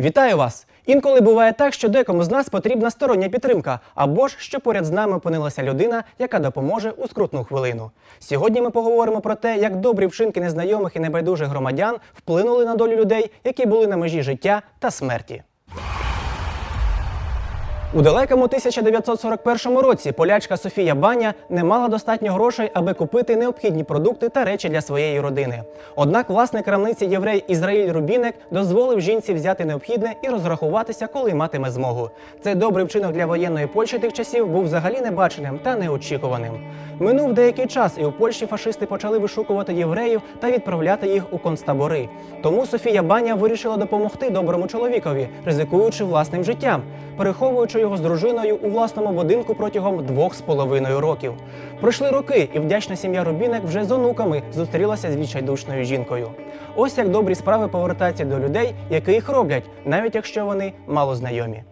Вітаю вас! Інколи буває так, що декому з нас потрібна стороння підтримка, або ж що поряд з нами опинилася людина, яка допоможе у скрутну хвилину. Сьогодні ми поговоримо про те, як добрі вчинки незнайомих і небайдужих громадян вплинули на долю людей, які були на межі життя та смерті. У далекому 1941 році полячка Софія Баня не мала достатньо грошей, аби купити необхідні продукти та речі для своєї родини. Однак власник крамниці єврей Ізраїль Рубінек дозволив жінці взяти необхідне і розрахуватися, коли матиме змогу. Цей добрий вчинок для воєнної Польщі тих часів був взагалі небаченим та неочікуваним. Минув деякий час, і у Польщі фашисти почали вишукувати євреїв та відправляти їх у концтабори. Тому Софія Баня вирішила допомогти доброму чоловікові, ризикуючи власним життям, переховуючи його з дружиною у власному будинку протягом двох з половиною років. Пройшли роки, і вдячна сім'я Рубінек вже з онуками зустрілася з відчайдушною жінкою. Ось як добрі справи повертаються до людей, які їх роблять, навіть якщо вони мало знайомі.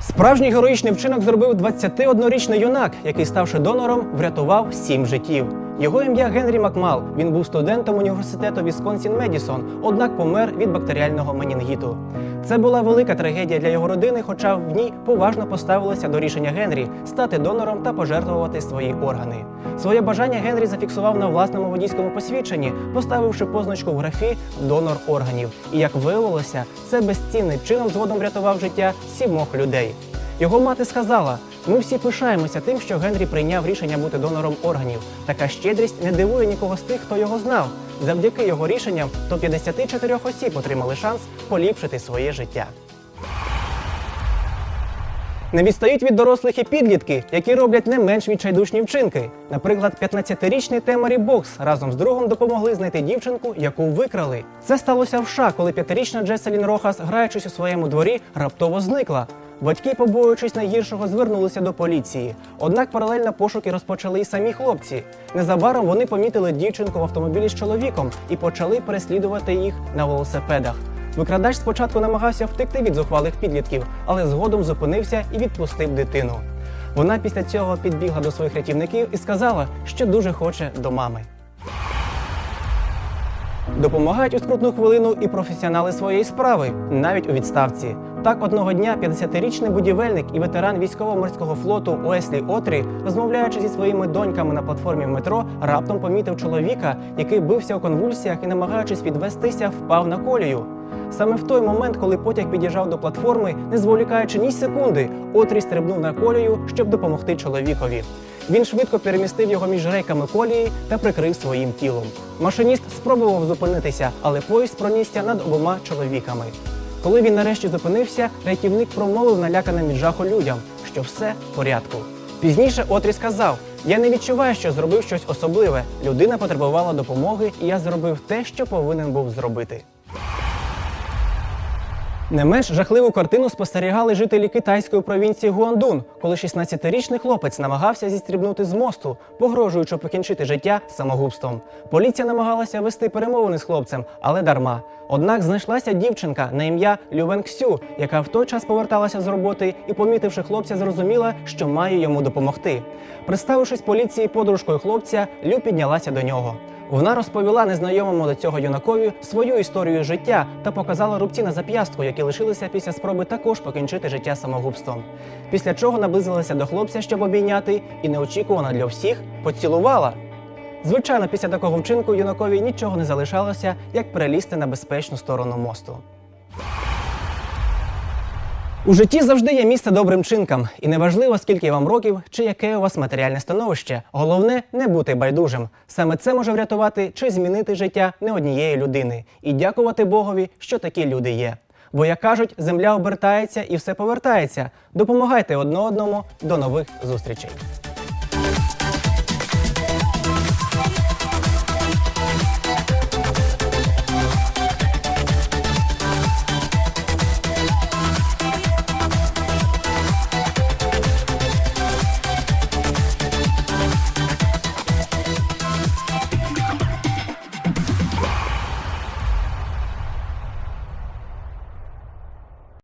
Справжній героїчний вчинок зробив 21-річний юнак, який, ставши донором, врятував сім життів. Його ім'я Генрі Макмал. Він був студентом університету Вісконсін Медісон, однак помер від бактеріального менінгіту. Це була велика трагедія для його родини, хоча в ній поважно поставилися до рішення Генрі стати донором та пожертвувати свої органи. Своє бажання Генрі зафіксував на власному водійському посвідченні, поставивши позначку в графі донор органів. І як виявилося, це безцінний чином згодом врятував життя сімох людей. Його мати сказала: ми всі пишаємося тим, що Генрі прийняв рішення бути донором органів. Така щедрість не дивує нікого з тих, хто його знав. Завдяки його рішенням до 54 осіб отримали шанс поліпшити своє життя. Не відстають від дорослих і підлітки, які роблять не менш відчайдушні вчинки. Наприклад, 15-річний Темарі Бокс разом з другом допомогли знайти дівчинку, яку викрали. Це сталося в США, коли п'ятирічна Джеселін Рохас, граючись у своєму дворі, раптово зникла. Батьки, побоюючись найгіршого, звернулися до поліції. Однак паралельно пошуки розпочали і самі хлопці. Незабаром вони помітили дівчинку в автомобілі з чоловіком і почали переслідувати їх на велосипедах. Викрадач спочатку намагався втекти від зухвалих підлітків, але згодом зупинився і відпустив дитину. Вона після цього підбігла до своїх рятівників і сказала, що дуже хоче до мами. Допомагають у скрутну хвилину і професіонали своєї справи, навіть у відставці. Так, одного дня 50-річний будівельник і ветеран військово-морського флоту Уеслі Отрі, розмовляючи зі своїми доньками на платформі в метро, раптом помітив чоловіка, який бився у конвульсіях і, намагаючись відвестися, впав на колію. Саме в той момент, коли потяг під'їжджав до платформи, не зволікаючи ні секунди, Отрі стрибнув на колію, щоб допомогти чоловікові. Він швидко перемістив його між рейками колії та прикрив своїм тілом. Машиніст спробував зупинитися, але поїзд пронісся над обома чоловіками. Коли він нарешті зупинився, рятівник промовив наляканим від жаху людям, що все в порядку. Пізніше Отрі сказав: Я не відчуваю, що зробив щось особливе. Людина потребувала допомоги, і я зробив те, що повинен був зробити. Не менш жахливу картину спостерігали жителі китайської провінції Гуандун, коли 16-річний хлопець намагався зістрібнути з мосту, погрожуючи покінчити життя самогубством. Поліція намагалася вести перемовини з хлопцем, але дарма. Однак знайшлася дівчинка на ім'я Лювен Ксю, яка в той час поверталася з роботи і, помітивши хлопця, зрозуміла, що має йому допомогти. Представившись поліції подружкою хлопця, Лю піднялася до нього. Вона розповіла незнайомому до цього юнакові свою історію життя та показала рубці на зап'ястку, які лишилися після спроби також покінчити життя самогубством. Після чого наблизилася до хлопця, щоб обійняти, і неочікувано для всіх поцілувала. Звичайно, після такого вчинку юнакові нічого не залишалося, як перелізти на безпечну сторону мосту. У житті завжди є місце добрим чинкам, і неважливо, скільки вам років чи яке у вас матеріальне становище. Головне не бути байдужим. Саме це може врятувати чи змінити життя не однієї людини. І дякувати Богові, що такі люди є. Бо, як кажуть, земля обертається і все повертається. Допомагайте одне одному. До нових зустрічей.